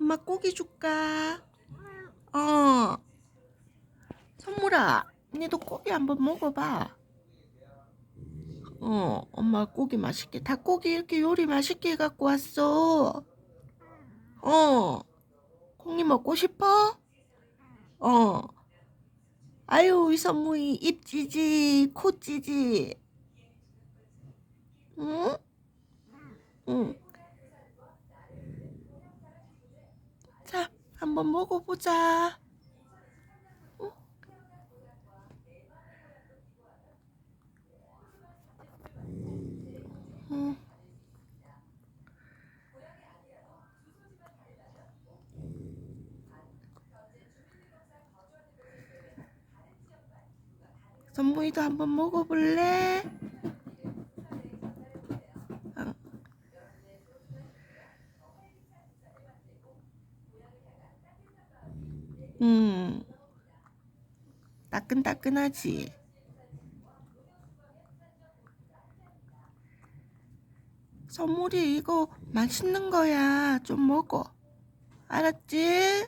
엄마 고기 줄까? 어. 선물아, 니도 고기 한번 먹어봐. 어, 엄마 고기 맛있게. 닭고기 이렇게 요리 맛있게 해갖고 왔어. 어. 콩이 먹고 싶어? 어. 아유, 우리 선무이 입 찌지, 코 찌지. 응? 응. 자, 한번 먹어보자. 응? 응. 선무이도 한번 먹어볼래? 음, 따끈따끈하지? 선물이 이거 맛있는 거야. 좀 먹어. 알았지?